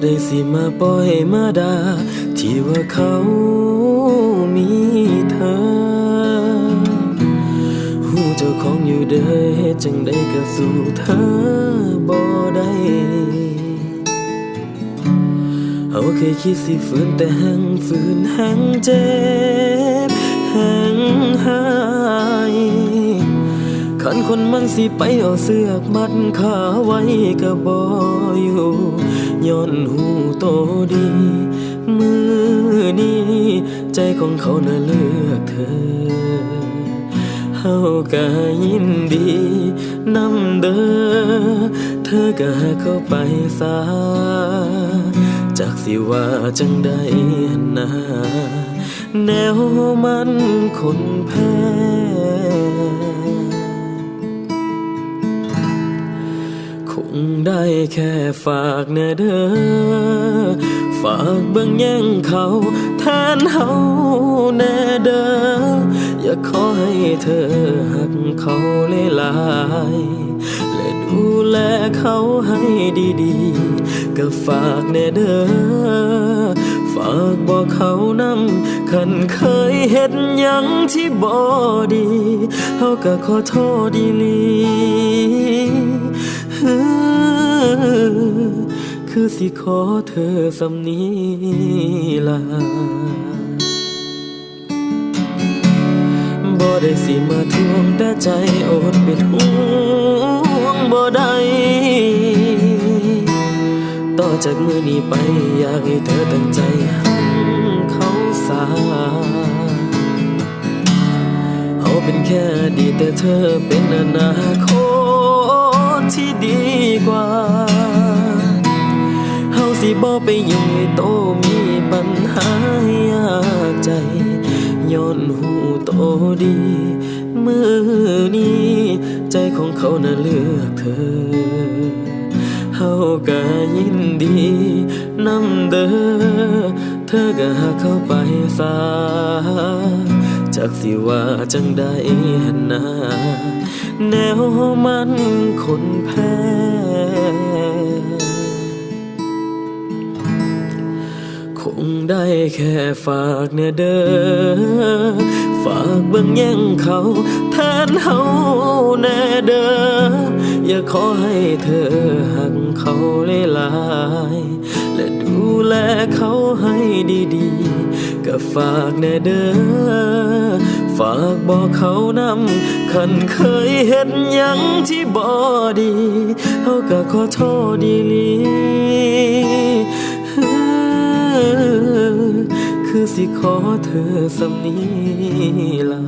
่ได้สิมาปล่อยมาดา ที่ว่าเขามีเธอหูเจ้าของอยู่เด้อจังได้ก็สู่เธอบ่ได้เขาเคยคิดสิฝืนแต่หังฝืนหังเจ็บหังหายขันคนมันสิไปเอาเสือกมัดขาไว้ก็บ่อยู่ นหูโตดี มือนี้ ใจของเขาน่ะเลือกเธอเฮาก็ยินดีนำเด้อเธอก็เข้าไปซาจากสิว่าจังได้นะแนวมันคนแพ้ คงได้แค่ฝากแน่เด้อ ฝากเบิ่งแย่งเขาแทนเฮาแนเด้อ อย่าขอให้เธอหักเขาหลายและดูแลเขาให้ดีๆ ก็ฝากแนเด้อ ฝากบอกเขานำคันเคยเฮ็ดยังที่บ่ดีเฮาก็ขอโทษดีลี คือสิขอเธอสำนีล่ะบ่ได้สิมาทวงแต่ใจอดเป็นห่วงบ่ได้ต่อจากมือนี้ไปอยากให้เธอตั้งใจหักเขาสาเขาเป็นแค่ดีแต่เธอเป็นอนาคตที่ดีกว่า สิบ่ไปยุ่งให้โตมีปัญหายากใจย้อนหูโตดี มือนี้ ใจของเขาน่ะเลือกเธอเฮาก็ยินดีนำเด้อเธอก็หาเขาไปซาจากสิว่าจังได้หันหนาแนวมันคนแพ้ คงได้แค่ฝากแน่เด้อฝากเบิ่งแย่งเขาแทนเฮาแน่เด้ออย่าขอให้เธอหักเขาหลายและดูแลเขาให้ดีๆก็ฝากแน่เด้อฝากบอกเขานำคันเคยเห็นยังที่บ่ดีเฮาก็ขอโทษดีลี คือสิขอเธอสำนีลา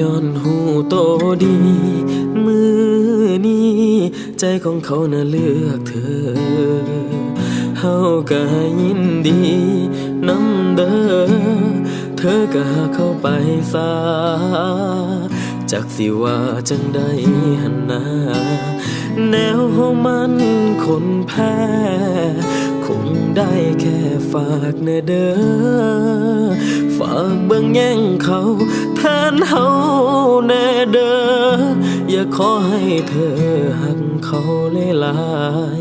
ย้อนหูโตดี มือนี้ ใจของเขาน่ะเลือกเธอ เฮาก็ยินดีน้ำเด้อ เธอก็เข้าไปซาจากสิว่าจังได้หันหนาแนวมันคนแพ้ คงได้แค่ฝากแน่เด้อ ฝากเบิ่งแย่งเขาแทนเฮาแน่เด้ออย่าขอให้เธอหักเขาหลาย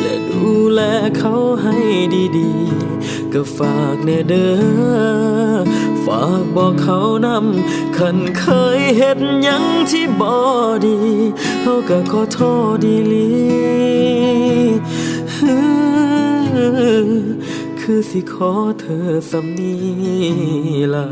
และดูแลเขาให้ดีๆ ก็ฝากแน่เด้อฝากบอกเขานำคันเคยเห็นยังที่บ่ดีเขาก็ขอโทษดีลี คือสิขอเธอสำนีลา